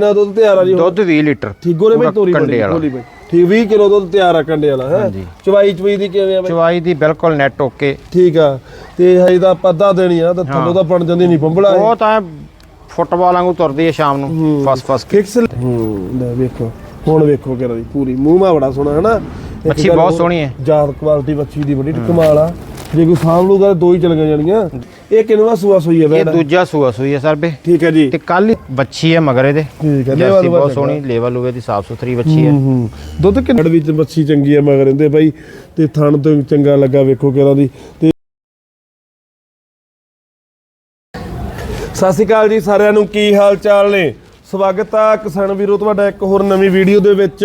ਕਿੰਨਾ ਦੁੱਧ ਤਿਆਰ ਆ ਜੀ ਹੁਣ? ਦੁੱਧ 20 ਲੀਟਰ। ਠੀਕ ਗੋਰੇ ਬਾਈ ਤੋਰੀ ਕੰਡੇ ਵਾਲਾ। ਬਾਈ। ਠੀਕ 20 ਕਿਲੋ ਦੁੱਧ ਤਿਆਰ ਆ ਕੰਡੇ ਵਾਲਾ ਹੈ? ਹਾਂਜੀ। ਚਵਾਈ ਚਵਾਈ ਦੀ ਕਿਵੇਂ ਆ ਬਾਈ? ਚਵਾਈ ਦੀ ਬਿਲਕੁਲ ਨੈਟ ਓਕੇ ਠੀਕ ਆ। ਤੇ ਹਜੇ ਤਾਂ ਪੱਦਾ ਦੇਣੀ ਆ ਤਾਂ ਥੱਲੋਂ ਤਾਂ ਬਣ ਜਾਂਦੀ ਨਹੀਂ ਬੰਬਲਾ ਉਹ ਤਾਂ ਫੁੱਟਬਾਲ ਵਾਂਗੂ ਤੁਰਦੀ ਹੈ ਸ਼ਾਮ ਨੂੰ ਫਸ ਫਸ ਕੇ। ਫਿਕਸ ਹੂੰ ਲੈ ਵੇਖੋ ਹੁਣ ਵੇਖੋ ਕਿਹੜਾ ਦੀ ਪੂਰੀ। ਮੂੰਹ ਮਾ ਬੜਾ ਸੋਹਣਾ ਹੈ ਨਾ ਇੱਕ ਮੱਛੀ ਗੱਲ ਬਹੁਤ ਹੋਰ, ਸੋਹਣੀ ਹੈ। ਜਾਤ ਕੁਆਲਿਟੀ ਮੱਛੀ ਦੀ ਬੜੀ ਕਮਾਲ ਆ। ਜੇ ਕੋਈ ਸਾਂਭ ਲੂਗਾ ਤਾਂ ਦੋ ਹੀ ਚਲੀਆਂ ਜਾਣੀਆਂ ਇਹ ਕਿੰਨਵਾ ਸੂਆ ਸੂਈ ਹੈ ਇਹ ਦੂਜਾ ਸੂਆ ਸੂਈ ਹੈ ਸਰਬੇ ਠੀਕ ਹੈ ਜੀ। ਤੇ ਕੱਲ ਹੀ ਬੱਚੀ ਹੈ ਮਗਰ ਇਹਦੇ। ਠੀਕ ਹੈ ਜਰਸੀ ਬਹੁਤ ਚੰਗਾ। ਸੋਹਣੀ ਲੇਵਲ ਹੋਵੇ ਦੀ ਸਾਫ਼ ਸੁਥਰੀ ਬੱਚੀ ਹੈ ਦੁੱਧ ਕਿੰਨੇ ਵਿੱਚ ਮੱਛੀ ਚੰਗੀ ਹੈ ਮਗਰ ਇਹਦੇ ਬਾਈ। ਤੇ ਥਣ ਤੋਂ ਚੰਗਾ ਲੱਗਾ ਵੇਖੋ ਕਿਹੜਾ ਦੀ ਤੇ ਸਤਿ ਸ਼੍ਰੀ ਅਕਾਲ ਜੀ ਸਾਰਿਆਂ ਨੂੰ ਕੀ ਹਾਲ ਚਾਲ ਨੇ? ਸਵਾਗਤ ਆ ਕਿਸਾਨ ਵੀਰੋ ਤੁਹਾਡਾ ਇੱਕ ਹੋਰ ਨਵੀਂ ਵੀਡੀਓ ਦੇ ਵਿੱਚ।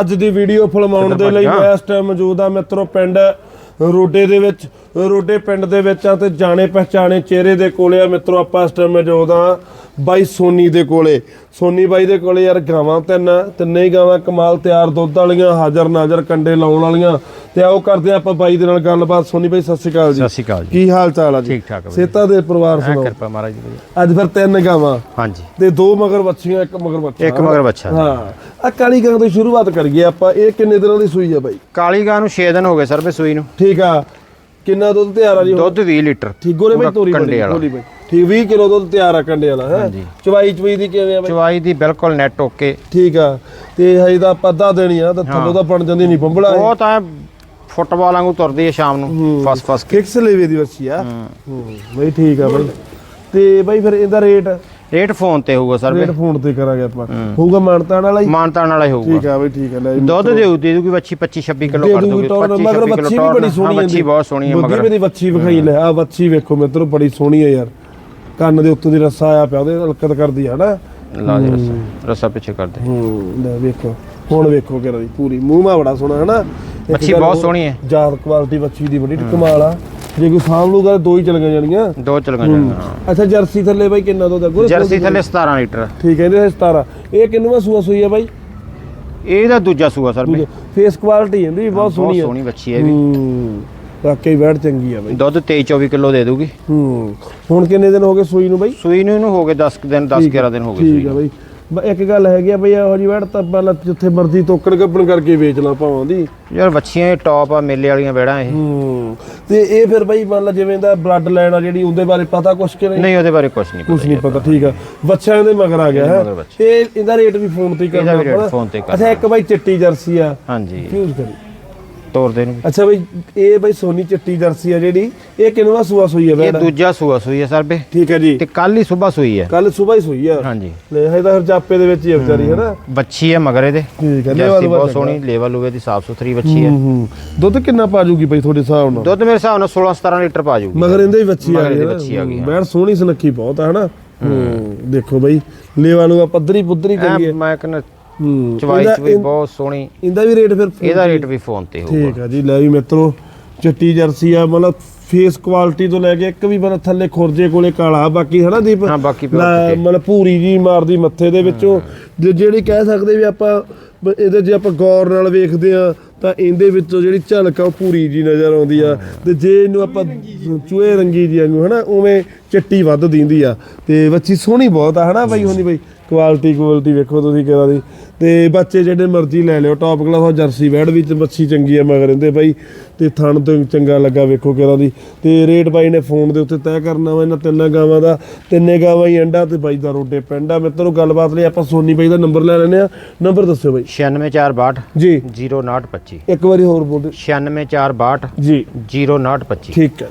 ਅੱਜ ਦੀ ਵੀਡੀਓ ਫਿਲਮਾਉਣ ਦੇ ਲਈ ਮੈਂ ਇਸ ਟਾਈਮ ਮੌਜੂਦ ਆ ਮਿੱਤਰੋ ਪਿੰਡ ਰੋਡੇ ਦੇ ਵਿੱਚ ਰੋਡੇ ਪਿੰਡ ਦੇ ਵਿੱਚ ਆ ਤੇ ਜਾਣੇ ਪਹਿਚਾਣੇ ਚਿਹਰੇ ਦੇ ਕੋਲੇ ਆ ਮਿੱਤਰੋ ਆਪਾਂ ਇਸ ਟਾਈਮ ਮੌਜੂਦ ਆ ਬਾਈ ਸੋਨੀ ਦੇ ਕੋਲੇ। ਸੋਨੀ ਬਾਈ ਦੇ ਕੋਲੇ ਯਾਰ ਗਾਵਾਂ ਤਿੰਨ ਆ, ਤਿੰਨੇ ਹੀ ਗਾਵਾਂ ਕਮਾਲ ਤਿਆਰ ਦੁੱਧ ਵਾਲੀਆਂ ਹਾਜ਼ਰ ਨਾਜ਼ਰ ਕੰਡੇ ਲਾਉਣ ਵਾਲੀਆਂ। ਤੇ ਆਓ ਕਰਦੇ ਆ ਆਪਾਂ ਬਾਈ ਦੇ ਨਾਲ ਗੱਲਬਾਤ। ਸੋਨੀ ਬਾਈ ਸਤਿ ਸ਼੍ਰੀ ਅਕਾਲ ਜੀ। ਸਤਿ ਸ਼੍ਰੀ ਅਕਾਲ ਜੀ। ਕੀ ਹਾਲ ਚਾਲ ਆ ਜੀ? ਠੀਕ ਠਾਕ। ਸੇਤਾ ਦੇ ਪਰਿਵਾਰ ਸੁਣਾਓ। ਕਿਰਪਾ ਮਹਾਰਾਜ ਦੀ ਵਧੀਆ। ਅੱਜ ਫਿਰ ਤਿੰਨ ਗਾਵਾਂ। ਹਾਂਜੀ। ਤੇ ਦੋ ਮਗਰ ਬੱਚੀਆਂ ਇੱਕ ਮਗਰ ਬੱਚਾ ਇੱਕ ਮਗਰ ਬੱਚਾ ਹਾਂ। ਆ ਕਾਲੀ ਗਾਂ ਤੋਂ ਸ਼ੁਰੂਆਤ ਕਰੀਏ ਆਪਾਂ। ਇਹ ਕਿੰਨੇ ਦਿਨਾਂ ਦੀ ਸੂਈ ਆ ਬਾਈ? ਕਾਲੀ ਗਾਂ ਨੂੰ 6 ਦਿਨ ਹੋ ਗਏ ਸਰਬੇ ਸੂਈ ਨੂੰ। ਠੀਕ ਆ। ਕਿੰਨਾ ਦੁੱਧ ਤਿਆਰ ਆ ਜੀ? ਦੁੱਧ 20 ਲੀਟਰ। ਠੀਕ ਗੋਰੇ ਬਾਈ ਤੋਰੀ। ਗੋਲੀ ਬਾਈ। ਠੀਕ 20 ਕਿਲੋ ਦੁੱਧ ਤਿਆਰ ਆ ਕੰਡੇ ਵਾਲਾ ਹੈ? ਹਾਂਜੀ। ਚਵਾਈ ਚਵਾਈ ਦੀ ਕਿਵੇਂ ਆ ਬਾਈ? ਚਵਾਈ ਦੀ ਬਿਲਕੁਲ ਨੈਟ ਓਕੇ ਠੀਕ ਆ। ਤੇ ਹਜੇ ਤਾਂ ਪੱਦਾ ਦੇਣੀ ਆ ਤਾਂ ਥੱਲੋਂ ਤਾਂ ਬਣ ਜਾਂਦੀ ਨਹੀਂ ਬੰਬਲਾ ਉਹ ਤਾਂ ਫੁੱਟਬਾਲ ਵਾਂਗੂ ਤੁਰਦੀ ਹੈ ਸ਼ਾਮ ਨੂੰ ਫਸ ਫਸ ਕੇ। ਫਿਕਸ ਲੇਵੇ ਦੀ ਬੱਚੀ ਆ। ਹੂੰ। ਬਈ ਠੀਕ ਆ ਬਾਈ। ਤੇ ਬਾਈ ਫਿਰ ਇਹਦਾ ਰੇਟ? ਰੇਟ ਫੋਨ ਤੇ ਹੋਊਗਾ ਸਰਬੇ ਰੇਟ ਫੋਨ ਤੇ ਕਰਾਂਗੇ ਆਪਾਂ। ਹੋਊਗਾ ਮਾਨਤਾਨ ਵਾਲਾ ਹੀ? ਮਾਨਤਾਨ ਵਾਲਾ ਹੀ ਹੋਊਗਾ। ਠੀਕ ਆ ਬਈ ਠੀਕ ਆ ਲੈ ਦੁੱਧ ਦੇ ਦੂਗੀ ਬੱਚੀ 25 26 ਕਿਲੋ ਦੇ ਕਰ ਦੂਗੀ ਦੂਗੀ ਟੌਰ 25 ਮਗਰ 26 ਬੱਚੀ ਵੀ ਬੜੀ ਸੋਹਣੀ ਹੈ ਬੱਚੀ ਬਹੁਤ ਸੋਹਣੀ ਹੈ ਬੁੱਧੀ ਮਗਰ। ਮੇਰੀ ਬੱਚੀ ਵਿਖਾਈ ਲੈ ਆ ਬੱਚੀ ਵੇਖੋ ਮਿੱਤਰੋ ਬੜੀ ਸੋਹਣੀ ਹੈ ਯਾਰ। ਕੰਨ ਦੇ ਉੱਤੋਂ ਦੀ ਰੱਸਾ ਆਇਆ ਪਿਆ ਉਹਦੇ ਹਲਕਤ ਕਰਦੀ ਆ ਨਾ ਲਾ ਦੇ ਰੱਸਾ। ਰੱਸਾ ਪਿੱਛੇ ਕਰ ਦੇ। ਹੂੰ ਲੈ ਵੇਖੋ ਹੁਣ ਵੇਖੋ ਕਿਹੜਾ ਦੀ ਪੂਰੀ। ਮੂੰਹ ਮਾ ਬੜਾ ਸੋਹਣਾ ਹੈ ਗੱਲ ਬਹੁਤ ਸੋਹਣੀ ਹੈ। ਜਾਤ ਕੁਆਲਿਟੀ ਬੱਚੀ ਦੀ ਬੜੀ ਕਮਾਲ ਆ। ਜੇ ਕੋਈ ਸਾਂਭ ਲੂਗਾ ਤਾਂ ਦੋ ਹੀ ਚਲੀਆਂ ਜਾਣੀਆਂ। ਦੋ ਚਲ ਗਏ ਹਾਂ। ਅੱਛਾ ਜਰਸੀ ਥੱਲੇ ਬਾਈ ਕਿੰਨਾ ਦੁੱਧ ਗੁਰੂ ਜਰਸੀ ਥੱਲੇ 17 ਲੀਟਰ। ਠੀਕ ਹੈ ਇਹਦੇ 17 ਇਹ ਕਿੰਨਵਾ ਸੂਆ ਸੂਈ ਆ ਬਾਈ? ਇਹਦਾ ਦੂਜਾ ਸੂਆ ਸਰਬੇ ਫੇਸ ਕੁਆਲਿਟੀ ਇਹਦੀ ਵੀ ਬਹੁਤ ਬਹੁਤ ਸੋਹਣੀ ਆ। ਸੋਹਣੀ ਬੱਚੀ ਹੈ ਇਹ ਵੀ ਹੂੰ। ਵਾਕਈ ਬੈਠ ਚੰਗੀ ਆ ਬਾਈ। ਦੁੱਧ 23 24 ਕਿਲੋ ਦੇ ਦੂਗੀ ਹੂੰ। ਹੁਣ ਕਿੰਨੇ ਦਿਨ ਹੋ ਗਏ ਸੂਈ ਨੂੰ ਬਾਈ? ਸੂਈ ਨੂੰ ਇਹਨੂੰ ਹੋ ਗਏ 10 ਦਿਨ 10 11 ਦਿਨ ਹੋ ਗਏ ਠੀਕ ਆ ਬਾਈ। ਬ- ਇੱਕ ਗੱਲ ਹੈਗੀ ਆ ਬਈ ਇਹੋ ਜਿਹੀ ਵੜ ਤਾਂ ਪਹਿਲਾਂ ਜਿੱਥੇ ਮਰਜ਼ੀ ਤੋਕੜ ਗੱਪਣ ਕਰਕੇ ਵੇਚ ਲਾ ਭਾਵਾਂ ਦੀ। ਯਾਰ ਬੱਚੀਆਂ ਟੌਪ ਆ ਮੇਲੇ ਵਾਲੀਆਂ ਬੈੜਾਂ ਇਹ। ਹੂੰ ਤੇ ਇਹ ਫਿਰ ਬਈ ਮੰਨ ਲਾ ਜਿਵੇਂ ਦਾ ਬਲੱਡ ਲਾਈਨ ਆ ਜਿਹੜੀ ਉਹਦੇ ਬਾਰੇ ਪਤਾ ਕੁਛ ਕਿ ਨਹੀਂ? ਨਹੀਂ ਉਹਦੇ ਬਾਰੇ ਕੁਝ ਨਹੀਂ ਕੁਛ ਨਹੀਂ ਪਤਾ ਠੀਕ ਆ। ਬੱਚਿਆਂ ਦੇ ਮਗਰ ਆ ਗਿਆ ਹੈ। ਮਗਰ ਬੱਚੇ। ਇਹ ਇਹਦਾ ਰੇਟ ਵੀ ਫੋਨ ਤੇ ਹੀ ਕਰਨਾ ਇਹਦਾ ਵੀ ਕਰਨਾ। ਅੱਛਾ ਇੱਕ ਬਾਈ ਚਿੱਟੀ ਜਰਸੀ ਆ। ਹਾਂਜੀ। ਯੂਜ਼ ਕਰੀ। ਤੋਰ ਦੇ ਨੂੰ। ਅੱਛਾ ਬਈ ਇਹ ਬਈ ਸੋਨੀ ਚਿੱਟੀ ਜਰਸੀ ਆ ਜਿਹੜੀ ਇਹ ਕਿੰਨਵਾ ਸੂਆ ਸੂਈ ਆ ਇਹ ਦੂਜਾ ਸੂਆ ਸੂਈ ਹੈ ਸਰਬੇ ਠੀਕ ਹੈ ਜੀ। ਤੇ ਕੱਲ ਹੀ ਸਵੇਰ ਸੂਈ ਹੈ ਕੱਲ ਸਵੇਰ ਹੀ ਸੂਈ ਆ। ਹਾਂਜੀ। ਲੈ ਇਹ ਤਾਂ ਫਿਰ ਚਾਪੇ ਦੇ ਵਿੱਚ ਹੀ ਆ ਵਿਚਾਰੀ ਹੈ ਨਾ ਬੱਚੀ ਹੈ ਮਗਰ ਇਹਦੇ। ਠੀਕ ਹੈ ਜਰਸੀ ਬਹੁਤ ਸੋਹਣੀ ਲੇਵਲ ਹੋਵੇ ਦੀ ਸਾਫ਼ ਸੁਥਰੀ ਬੱਚੀ ਹੈ ਹੂੰ ਹੂੰ। ਦੁੱਧ ਕਿੰਨਾ ਪਾ ਜੂਗੀ ਬਈ ਤੁਹਾਡੇ ਹਿਸਾਬ ਨਾਲ? ਦੁੱਧ ਮੇਰੇ ਹਿਸਾਬ ਨਾਲ 16 17 ਲੀਟਰ ਪਾ ਜੂਗੀ। ਮਗਰ ਇਹਦੇ ਹੀ ਬੱਚੀ ਆ ਮਗਰ ਗਈ ਇਹਦੇ ਹੈ ਬੱਚੀ ਆ ਗਈ, ਹਾਂ। ਬੈਠ ਸੋਹਣੀ ਸੁਨੱਖੀ ਬਹੁਤ ਆ ਹਨਾ? ਹੂੰ। ਦੇਖੋ ਬਈ ਲੇਵਾ ਨੂੰ ਪੱਧਰੀ ਪੁੱਧਰੀ ਕਰੀਏ। ਐ ਮੈਂ ਕਹਿੰਦਾ ਹੂੰ। ਚਵਾਈ ਇਹਦਾ- ਚਵਾਈ ਬਹੁਤ ਸੋਹਣੀ। ਇਹਦਾ ਵੀ ਰੇਟ ਫਿਰ ਇਹਦਾ ਰੇਟ ਵੀ ਫੋਨ ਤੇ ਹੋਊਗਾ। ਠੀਕ ਆ ਜੀ ਲੈ ਵੀ ਮਿੱਤਰੋ ਚਿੱਟੀ ਜਰਸੀ ਆ ਮਤਲਬ ਫੇਸ ਕੁਆਲਿਟੀ ਤੋਂ ਲੈ ਕੇ ਇੱਕ ਵੀ ਮਤਲਬ ਥੱਲੇ ਖੁਰਜੇ ਕੋਲੇ ਕਾਲਾ ਬਾਕੀ ਹਨਾ ਦੀਪ? ਹਾਂ, ਬਾਕੀ pure ਲੈ, ਚਿੱਟੇ। ਮਤਲਬ ਪੂਰੀ ਜੀ ਮਾਰਦੀ ਮੱਥੇ ਦੇ ਵਿੱਚੋਂ। ਜੇ- ਜਿਹੜੀ ਕਹਿ ਸਕਦੇ ਵੀ ਆਪਾਂ ਬ- ਇਹਦੇ ਜੇ ਆਪਾਂ ਗੌਰ ਨਾਲ ਵੇਖਦੇ ਆ ਤਾਂ ਇਹਦੇ ਵਿੱਚੋਂ ਜਿਹੜੀ ਝਲਕ ਆ ਉਹ ਪੂਰੀ ਜੀ ਨਜ਼ਰ ਆਉਂਦੀ ਆ। ਤੇ ਜੇ ਇਹਨੂੰ ਆਪਾਂ ਚੂਹੇ ਰੰਗੀ ਜੀ ਵਾਂਗੂ ਹਨਾ ਉਵੇਂ ਚਿੱਟੀ ਵੱਧ ਦਿੰਦੀ ਆ। ਤੇ ਬੱਚੀ ਸੋਹਣੀ ਬਹੁਤ ਆ ਹਨਾ ਬਾਈ ਹੁੰਦੀ ਬਾਈ? ਕੁਆਲਿਟੀ ਕੁਆਲਿਟੀ ਵੇਖੋ ਤੁਸੀਂ ਕਿਹਦਾ ਦੀ। ਤੇ ਬੱਚੇ ਜਿਹੜੇ ਮਰਜ਼ੀ ਲੈ ਲਿਓ ਟੌਪ ਕਲਾਸ ਜਰਸੀ ਵੈੜ ਵਿੱਚ ਮੱਛੀ ਚੰਗੀ ਆ ਮਗਰ ਇਹਦੇ ਬਾਈ। ਤੇ ਥਣ ਤੋਂ ਚੰਗਾ ਲੱਗਾ ਵੇਖੋ ਕਿਹਦਾ ਦੀ। ਤੇ ਰੇਟ ਬਾਈ ਨੇ ਫੋਨ ਦੇ ਉੱਤੇ ਤੈਅ ਕਰਨਾ ਵਾ ਇਹਨਾਂ ਤਿੰਨਾਂ ਗਾਵਾਂ ਦਾ। ਤਿੰਨੇ ਗਾਵਾਂ ਹੀ ਅੰਡਾ ਤੇ ਬਾਈ ਦਾ ਰੋਡੇ ਪਿੰਡ ਆ। ਮਿੱਤਰੋ ਗੱਲਬਾਤ ਲਈ ਆਪਾਂ ਸੋਨੀ ਬਾਈ ਦਾ ਨੰਬਰ ਲੈ ਲੈਨੇ ਆ ਨੰਬਰ ਦੱਸਿਓ ਬਾਈ। 96462 ਜੀ। 0925 ਇੱਕ ਵਾਰੀ ਹੋਰ ਬੋਲ ਦਿਓ। 96462 ਜੀ। 0925 ਠੀਕ ਹੈ।